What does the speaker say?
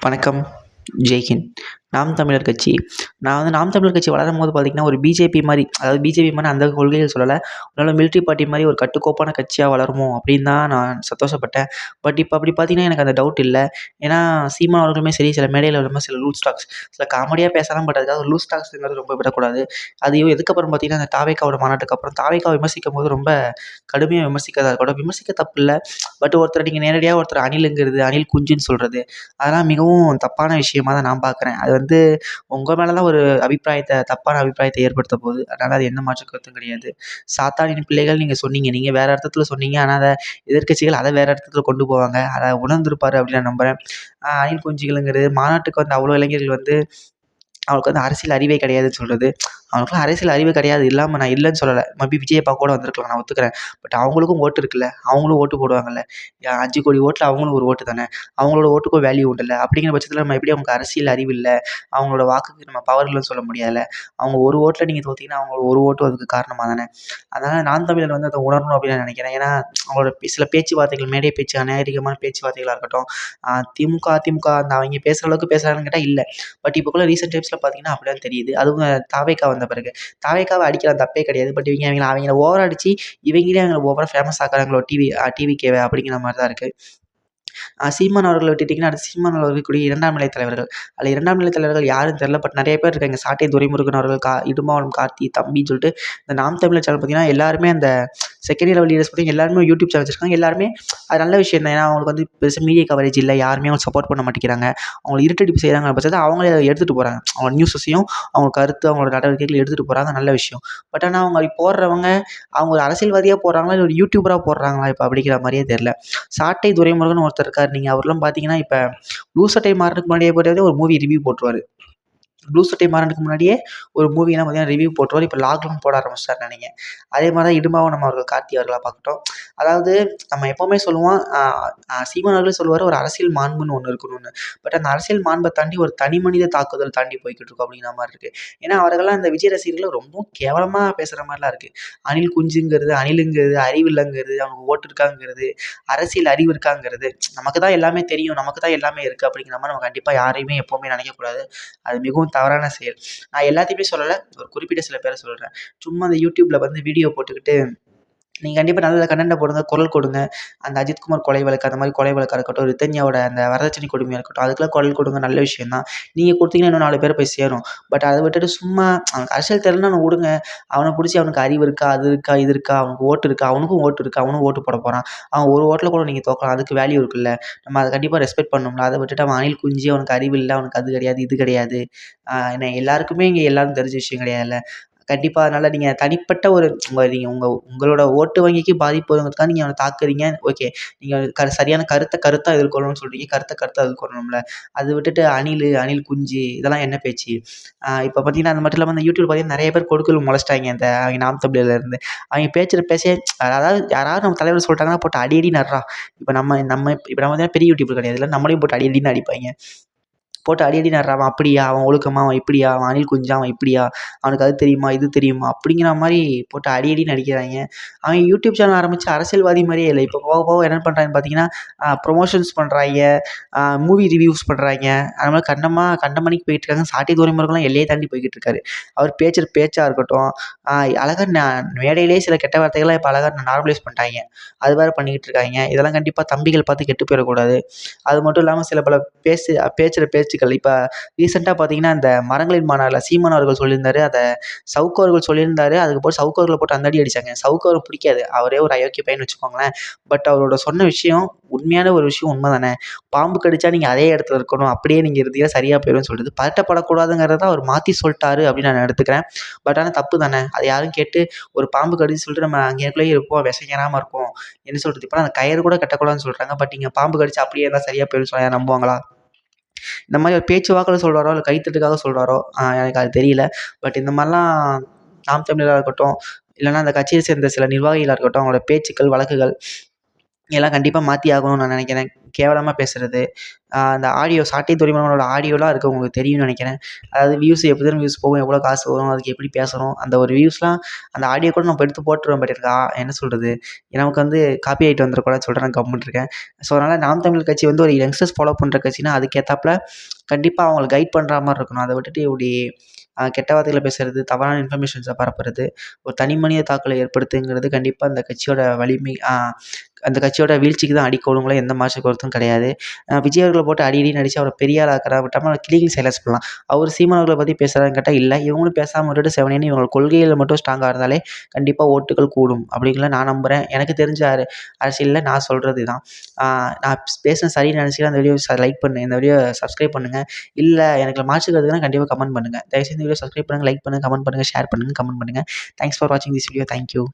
வணக்கம். ஜெய்ஹிந்த். நாம் தமிழர் கட்சி. நான் வந்து நாம் தமிழர் கட்சி வளரும் போது பார்த்திங்கன்னா ஒரு பிஜேபி மாதிரி அதாவது பிஜேபி மாதிரி அந்த கொள்கைகள் சொல்லலை. ஒரு நல்ல மிலிட்ரி பார்ட்டி மாதிரி ஒரு கட்டுக்கோப்பான கட்சியாக வளருமோ அப்படின்னு தான் நான் சந்தோஷப்பட்டேன். பட் இப்போ அப்படி பார்த்திங்கன்னா எனக்கு அந்த டவுட் இல்லை. ஏன்னா சீமான் அவர்களுமே சரி சில மேடையில் வரும்போது சில லூஸ் டாக்ஸ் சில காமெடியாக பேசலாம் பட் அதுக்காக லூஸ் டாக்ஸுங்கிறது ரொம்ப விடக்கூடாது. அது எதுக்கப்புறம் பார்த்திங்கன்னா அந்த தாவேக்காவோட மாநாட்டுக்கு அப்புறம் தாவேக்காவை விமர்சிக்கும் போது ரொம்ப கடுமையாக விமர்சிக்கிறதா இருக்கட்டும். விமர்சிக்க தப்பு இல்லை. பட் ஒருத்தர் நீங்கள் நேரடியாக ஒருத்தர் அணிலுங்கிறது அணில் குஞ்சுன்னு சொல்கிறது அதெல்லாம் மிகவும் தப்பான விஷயமா தான் நான் பார்க்குறேன் அது வந்து உங்கள் மேலே தான் ஒரு அபிப்பிராயத்தை தப்பான அபிப்பிராயத்தை ஏற்படுத்த போகுது. அதனால் அது எந்த மாற்று கருத்தும் கிடையாது. சாத்தானின் பிள்ளைகள் நீங்கள் சொன்னீங்க. நீங்கள் வேறு அர்த்தத்தில் சொன்னீங்க. ஆனால் அதை எதிர்க்கட்சிகள் அதை வேறு அர்த்தத்தில் கொண்டு போவாங்க. அதை உணர்ந்திருப்பார் அப்படின்னு நான் நம்புகிறேன் அணில் குஞ்சுகளுங்கிறது மாநாட்டுக்கு வந்த அவ்வளோ இளைஞர்கள் வந்து அவங்களுக்கு வந்து அரசியல் அறிவே கிடையாதுன்னு சொல்கிறது அவனுக்குலாம் அரசியல் அறிவு கிடையாது இல்லாமல் நான் இல்லைன்னு சொல்லலை. மேபி விஜய் பார்க்க கூட வந்திருக்கலாம் நான் ஒத்துக்கிறேன். பட் அவங்களுக்கும் ஓட்டு இருக்குல்ல அவங்களும் ஓட்டு போடுவாங்கல்ல. அஞ்சு கோடி ஓட்டில் அவங்களும் ஒரு ஓட்டு தானே? அவங்களோட ஓட்டுக்கும் வேல்யூ உண்டுல்ல அப்படிங்கிற பட்சத்தில் நம்ம எப்படி அவங்களுக்கு அரசியல் அறிவு இல்லை? அவங்களோட வாக்குக்கு நம்ம பவர் இல்லைன்னு சொல்ல முடியாதுல்ல. அவங்க ஒரு ஓட்டில் நீங்கள் தோத்தீங்கன்னா அவங்க ஒரு ஓட்டும் அதுக்கு காரணமாக தானே? அதனால் நான் தமிழர் வந்து அதை உணரணும் அப்படின்னு நான் நினைக்கிறேன். ஏன்னா அவங்களோட சில பேச்சுவார்த்தைகள் மேடை பேச்சு அநாகரிகமான பேச்சுவார்த்தைகளாக இருக்கட்டும் திமுக திமுக அதிமுக அந்த அவங்க பேசுகிற அளவுக்கு பேசுகிறாங்கன்னு கேட்டால் இல்லை. பட் இப்போ கூட டைம்ஸ் டைம்ஸில் பார்த்தீங்கன்னா அப்படி தான் தெரியுது. அதுவும் தாவேக்கா வந்த பிறகு. தாவேக்காவை அடிக்கலாம் தப்பே கிடையாது. பட் இவங்க அவங்கள அவங்கள ஓவர் அடித்து இவங்களே அவங்களை ஓவராக ஃபேமஸ் ஆக்குறாங்களோ டிவி டிவிக்கேவை அப்படிங்கிற மாதிரி தான் இருக்குது சீமான் அவர்களை விட்டுட்டிங்கன்னா அடுத்து சீமான் அவர்கள் இரண்டாம் நிலை தலைவர்கள். அதில் இரண்டாம் நிலை தலைவர்கள் யாரும் தெரில பட் நிறைய பேர் இருக்காங்க. சாட்டை துரைமுருகன் அவர்கள் கா இடும்பாவனம் கார்த்தி தம்பின்னு சொல்லிட்டு இந்த நாம் தமிழர் சேனல் பார்த்தீங்கன்னா எல்லாருமே அந்த செகண்ட் லெவல் லீடர்ஸ் பார்த்தீங்கன்னா எல்லாருமே யூடியூப் சேனல் வச்சிருக்காங்க. எல்லாருமே அது நல்ல விஷயம் தான். ஏன்னா அவங்களுக்கு வந்து பெருசாக மீடியா கவரேஜ் இல்லை. யாருமே அவங்க சப்போர்ட் பண்ண மாட்டேங்கிறாங்க. அவங்கள இருட்டடிப்பு செய்கிறாங்க பட்சத்தில் அவங்களே அதை எடுத்துகிட்டு போகிறாங்க அவங்க நியூஸஸையும் அவங்க கருத்து அவங்களோட நடவடிக்கைகள் எடுத்துகிட்டு போகிறாங்க நல்ல விஷயம். பட் ஆனால் அவங்க அப்படி போடுறவங்க அவங்க ஒரு அரசியல்வாதியாக போடுறாங்களா இல்லை ஒரு யூடியூபராக போடுறாங்களா இப்போ அப்படிங்கிற மாதிரியே தெரில சாட்டை துரைமுருகன் ஒருத்தர் இருக்கார். நீங்கள் அவர்லாம் பார்த்தீங்கன்னா இப்போ லூசட்டை மாறதுக்கு முன்னாடியே போட்டாலே ஒரு மூவி ரிவ்யூ போட்டுருவார். ப்ளூ சட்டை மாறனுக்கு முன்னாடியே ஒரு மூவிலாம் பார்த்தீங்கன்னா ரிவ்யூ போட்டுருவார் இப்போ லாக்டவுன் போட ஆரம்பிச்சிட்டார் நினைக்கிறேன் அதே மாதிரி தான் இடும்பாவனம் அவர்கள் கார்த்தி அவர்களாக பார்க்கட்டும். அதாவது நம்ம எப்போவுமே சொல்லுவோம் ஆஹ் சீமான் அவர்களே சொல்லுவார் ஒரு அரசியல் மாண்புன்னு ஒன்று இருக்கணும்னு. பட் அந்த அரசியல் மாண்பை தாண்டி ஒரு தனி மனித தாக்குதல் தாண்டி போய்கிட்டு இருக்கோம் அப்படிங்கிற மாதிரி இருக்குது ஏன்னா அவர்கள்லாம் இந்த விஜய் ரசிகர்களை ரொம்ப கேவலமாக பேசுகிற மாதிரிலாம் இருக்குது அணில் குஞ்சுங்கிறது அணிலுங்கிறது அறிவு இல்லைங்கிறது அவங்க ஓட்டு இருக்காங்கிறது அரசியல் அறிவு இருக்காங்கிறது. நமக்கு தான் எல்லாமே தெரியும் நமக்கு தான் எல்லாமே இருக்குது அப்படிங்கிற மாதிரி நம்ம கண்டிப்பாக யாரையுமே எப்போவுமே நினைக்கக்கூடாது. அது மிகவும் தவறான செயல். நான் எல்லாத்தையுமே சொல்லலை ஒரு குறிப்பிட்ட சில பேரை சொல்கிறேன் சும்மா அந்த யூடியூப்பில் வந்து வீடியோ போட்டுக்கிட்டு நீங்கள் கண்டிப்பாக நல்ல கண்டென்ட்டை போடுங்க குரல் கொடுங்க. அந்த அஜித்குமார் கொலை வழக்கு அந்த மாதிரி கொலை வழக்காக இருக்கட்டும் ரித்தன்யாவோட அந்த வரதட்சணை கொடுமையாக இருக்கட்டும் அதுக்கெல்லாம் குரல் கொடுங்க நல்ல விஷயம் தான் நீங்கள் கொடுத்தீங்கன்னா இன்னும் நாலு பேர் போய் சேரும். பட் அதை விட்டுட்டு சும்மா அவனுக்கு அரசியல் தெரிலன்னா அவனை விடுங்க. அவனை பிடிச்சி அவனுக்கு அறிவு இருக்கா அது இருக்கா இது இருக்கா அவனுக்கு ஓட்டு இருக்கா அவனுக்கும் ஓட்டு இருக்கா அவனும் ஓட்டு போட போகிறான் அவன் ஒரு ஓட்டில் கூட நீங்கள் தோக்கலாம் அதுக்கு வேல்யூ இருக்குல்ல. நம்ம அதை கண்டிப்பாக ரெஸ்பெக்ட் பண்ணணும்ல. அதை விட்டுட்டு அவன் அணில் குஞ்சு அவனுக்கு அறிவு இல்லை அவனுக்கு அது கிடையாது இது கிடையாது. ஏன்னா என்ன எல்லாருக்குமே இங்கே எல்லாரும் தெரிஞ்ச விஷயம் கிடையாதுல்ல. கண்டிப்பாக அதனால் நீங்கள் தனிப்பட்ட ஒரு உங்கள் நீங்கள் உங்கள் உங்களோட ஓட்டு வங்கிக்கு பாதிப்பு வருங்கிறதுக்காக நீங்கள் அவனை தாக்குறீங்க. ஓகே. நீங்கள் க சரியான கருத்தை கருத்தாக எதிர்கொள்ளணும்னு சொல்கிறீங்க கருத்தை கருத்தாக எதிர்கொள்ளணும்ல. அதை விட்டுட்டு அணில் அணில் குஞ்சு இதெல்லாம் என்ன பேச்சு? இப்போ பார்த்தீங்கன்னா அது மட்டும் இல்லாமல் அந்த யூடியூப் பார்த்தீங்கன்னா நிறைய பேர் கொடுக்கல் முளைச்சிட்டாங்க இந்த அவங்க நாம் தமிழர்ல அவங்க பேச்சுற பேச அதாவது யாராவது நம்ம தலைவர் சொல்லிட்டாங்கன்னா போட்டு அடி அடி நடுறா இப்போ நம்ம நம்ம இப்போ நம்ம வந்து பெரிய யூடியூப் கிடையாது. இல்லை நம்மளையும் போட்டு அடி அடின்னு அடிப்பாங்க. போட்டு அடி அடி நடுறான். அவன் அப்படியா? அவன் ஒழுக்கமா அவன் இப்படியா? அவன் அணில் குஞ்சா அவன் இப்படியா? அவனுக்கு அது தெரியுமா? இது தெரியுமா? அப்படிங்கிற மாதிரி போட்டு அடி அடின்னு அடிக்கிறாங்க. அவன் யூடியூப் சேனல் ஆரம்பித்து அரசியல்வாதி மாதிரியே இல்லை. இப்போ போக போக என்ன பண்ணுறாங்கன்னு பார்த்தீங்கன்னா ப்ரொமோஷன்ஸ் பண்ணுறாங்க மூவி ரிவ்யூஸ் பண்ணுறாங்க அதனால கண்டமாக கண்டமணிக்கு போயிட்டு இருக்காங்க சாட்டி துறைமுருகெல்லாம் எல்லையை தாண்டி போய்கிட்டு இருக்காரு அவர் பேச்சு பேச்சாக இருக்கட்டும் அழகாக நான் மேடையிலே சில கெட்ட வார்த்தைகள்லாம் இப்போ அழகாக நார்மலைஸ் பண்ணிட்டாங்க. அது வேறு பண்ணிக்கிட்டு இருக்காங்க இதெல்லாம் கண்டிப்பாக தம்பிகள் பார்த்து கெட்டு போயிடக்கூடாது. அது மட்டும் இல்லாமல் சில பல பேசு பேச்சு பேச்சுக்கள் இப்போ ரீசெண்டாக பார்த்தீங்கன்னா அந்த மரங்களின் மாநாட்டில் சீமான் அவர்கள் சொல்லியிருந்தாரு. அதை சவுக்கு அவர்கள் சொல்லியிருந்தாரு. அதுக்கப்புறம் சவுக்கு அவர்களை போட்டு அந்த அடி அடித்தாங்க சவுக்கு அவர் பிடிக்காது. அவரே ஒரு அயோக்கிய பையன் வச்சுக்கோங்களேன். பட் அவரோட சொன்ன விஷயம் உண்மையான ஒரு விஷயம் உண்மை தானே பாம்பு கடிச்சா நீங்கள் அதே இடத்துல இருக்கணும். அப்படியே நீங்கள் இருந்தீங்க சரியாக போயிடும் சொல்கிறது பதட்டப்படக்கூடாதுங்கிறத அவர் மாற்றி சொல்லிட்டாரு அப்படின்னு நான் எடுத்துக்கிறேன். பட் ஆனால் தப்பு தானே. அதை யாரும் கேட்டு ஒரு பாம்பு கடிச்சு சொல்லிட்டு நம்ம அங்கேக்குள்ளேயே இருப்போம். விசைக்கிறாமல் இருப்போம். என்ன சொல்கிறது இப்போ அந்த கயிறு கூட கட்டக்கூடாதுன்னு சொல்கிறாங்க பட் நீங்கள் பாம்பு கடிச்சு அப்படியே இருந்தால் சரியாக போயிடும் சொல்ல நம்புவாங்களா? இந்த மாதிரி ஒரு பேச்சு வாக்கில் சொல்கிறாரோ இல்லை கைத்தட்டுக்காக சொல்கிறாரோ எனக்கு அது தெரியல. பட் இந்த மாதிரிலாம் நாம் தமிழராக இருக்கட்டும் இல்லைன்னா அந்த கட்சியை சேர்ந்த சில நிர்வாகிகளாக இருக்கட்டும் அவங்களோட பேச்சுக்கள் வழக்குகள் இதெல்லாம் கண்டிப்பாக மாற்றி ஆகணும்னு நான் நினைக்கிறேன். கேவலமாக பேசுகிறது அந்த ஆடியோ சாட்டை துரைமுருகனோட ஆடியோலாம் இருக்குது உங்களுக்கு தெரியும்னு நினைக்கிறேன். அதாவது வியூஸ் எப்படி தான் வியூஸ் போகும் எவ்வளோ காசு வரும் அதுக்கு எப்படி பேசணும்? அந்த ஒரு வியூஸ்லாம் அந்த ஆடியோ கூட நம்ம எடுத்து போட்டுருவேன் பட் இருக்கா? என்ன சொல்கிறது நமக்கு வந்து காப்பி ஆகிட்டு வந்துடக்கூடாதுன்னு சொல்கிறேன் நான் கம்முன்னு இருக்கேன். ஸோ அதனால் நாம் தமிழ் கட்சி வந்து ஒரு யங்ஸ்டர்ஸ் ஃபாலோ பண்ணுற கட்சினா அதுக்கேற்றாப்புல கண்டிப்பாக அவங்கள கைட் பண்ணுற மாதிரி இருக்கணும். அதை விட்டுட்டு இப்படி கெட்ட வார்த்தைகளை பேசுகிறது தவறான இன்ஃபர்மேஷன்ஸை பரப்புறது ஒரு தனி மனித தாக்கலை ஏற்படுத்துங்கிறது கண்டிப்பாக அந்த கட்சியோட வலிமை அந்த கட்சியோட வீழ்ச்சிக்கு தான் அடிக்கோலுங்களே எந்த மாற்று கருத்தும் கிடையாது. விஜய் அவர்களை போட்டு அடி அடி நடிச்சு அவரை பெரிய ஆள் ஆக்கிறா. விட்டாமல் கிளிங் சைலன்ஸ் பண்ணலாம். அவர் சீமான் அவர்களை பற்றி பேசுகிறாருன்னு கேட்டால் இல்லை இவங்களும் பேசாமல் விட்டுட்டு செவனேன்னு இவங்க கொள்கையில் மட்டும் ஸ்ட்ராங்காக இருந்தாலே கண்டிப்பாக ஓட்டுகள் கூடும். அப்படிங்கிற நான் நம்புகிறேன் எனக்கு தெரிஞ்ச அரசியலில் நான் சொல்கிறது தான் நான் பேசுனது சரின்னு நினச்சிக்கலாம் அந்த வீடியோ லைக் பண்ணு இந்த வீடியோ சப்ஸ்கிரைப் பண்ணுங்கள் இல்லை எனக்கு மாற்று கருத்துக்குன்னா கண்டிப்பாக கமெண்ட் பண்ணுங்கள் தயவுசெய்து வீடியோ சப்ஸ்கிரைப் பண்ணுங்கள் லைக் பண்ணுங்கள் கமெண்ட் பண்ணுங்கள் ஷேர் பண்ணுங்கள் கமெண்ட் பண்ணுங்கள் தேங்க்ஸ் ஃபார் வாட்சிங் திஸ் வீடியோ தேங்க்யூ